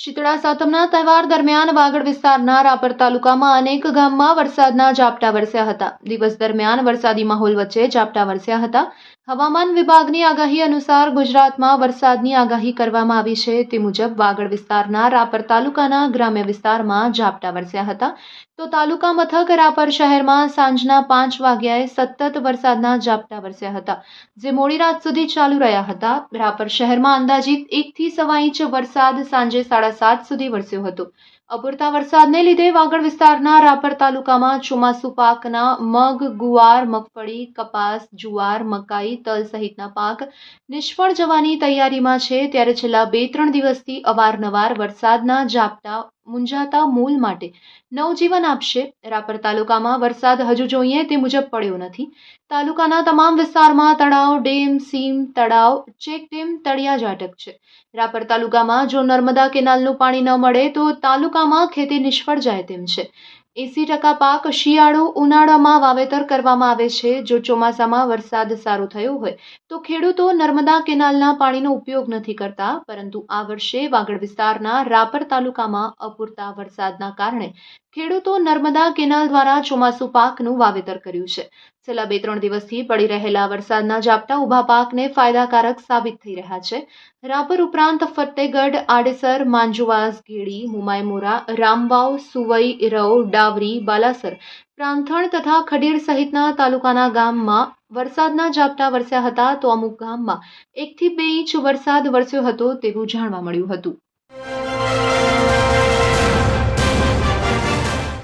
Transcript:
શિયાળા સાતમના તહેવાર દરમિયાન વાગડ વિસ્તારના રાપર તાલુકામાં અનેક ગામમાં વરસાદના ઝાપટા વરસ્યા હતા. દિવસ દરમિયાન વરસાદી માહોલ વચ્ચે ઝાપટા વરસ્યા હતા. હવામાન વિભાગની આગાહી અનુસાર ગુજરાતમાં વરસાદની આગાહી કરવામાં આવી છે. તે મુજબ વાગડ વિસ્તારના રાપર તાલુકાના ગ્રામ્ય વિસ્તારમાં ઝાપટા વરસ્યા હતા. તો તાલુકા મથક રાપર શહેરમાં સાંજના પાંચ વાગ્યાએ સતત વરસાદના ઝાપટા વરસ્યા હતા. જે મોડી રાત સુધી ચાલુ રહ્યા હતા. રાપર શહેરમાં અંદાજિત એકથી સવા ઇંચ વરસાદ સાંજે સાડા સાત સુધી વરસ્યો હતો. અપૂરતા વરસાદને લીધે વાગડ વિસ્તારના રાપર તાલુકામાં ચોમાસુ પાકના મગ, ગુવાર, મગફળી, કપાસ, જુવાર, મકાઈ તલ સહિતના પાક નિષ્ફળ જવાની તૈયારીમાં છે. ત્યારે છેલ્લા બે ત્રણ દિવસથી અવારનવાર વરસાદના ઝાપટા મુંજાતા મૂલ માટે. નવજીવન આપશે. રાપર તાલુકામાં વરસાદ હજુ જોઈએ તે મુજબ પડ્યો નથી. તાલુકાના તમામ વિસ્તારમાં તળાવ, ડેમ, સીમ, તળાવ, ચેક ડેમ, તળિયા જાટક છે. રાપર તાલુકામાં જો નર્મદા કેનાલનું પાણી ન મળે તો તાલુકામાં ખેતી નિષ્ફળ જાય તેમ છે. એસી ટકા પાક શિયાળો ઉનાળામાં વાવેતર કરવામાં આવે છે. જો ચોમાસામાં વરસાદ સારો થયો હોય તો ખેડૂતો નર્મદા કેનાલના પાણીનો ઉપયોગ નથી કરતા. પરંતુ આ વર્ષે વાગડ વિસ્તારના રાપર તાલુકામાં અપૂરતા વરસાદના કારણે ખેડૂતો નર્મદા કેનાલ દ્વારા ચોમાસુ પાકનું વાવેતર કર્યું છે. છેલ્લા બે ત્રણ દિવસથી પડી રહેલા વરસાદના ઝાપટા ઊભા પાકને ફાયદાકારક સાબિત થઈ રહ્યા છે. રાપર ઉપરાંત ફતેગઢ, આડેસર, માંજુવાસ, ઘેડી મુમાયમોરા રામવાવ, સુવઈ, રવ, ડાવરી, બાલાસર પ્રાંથણ તથા ખડીર સહિતના તાલુકાના ગામમાં વરસાદના ઝાપટા વરસ્યા હતા તો અમુક ગામમાં એકથી બે ઇંચ વરસાદ વરસ્યો હતો તેવું જાણવા મળ્યું હતું.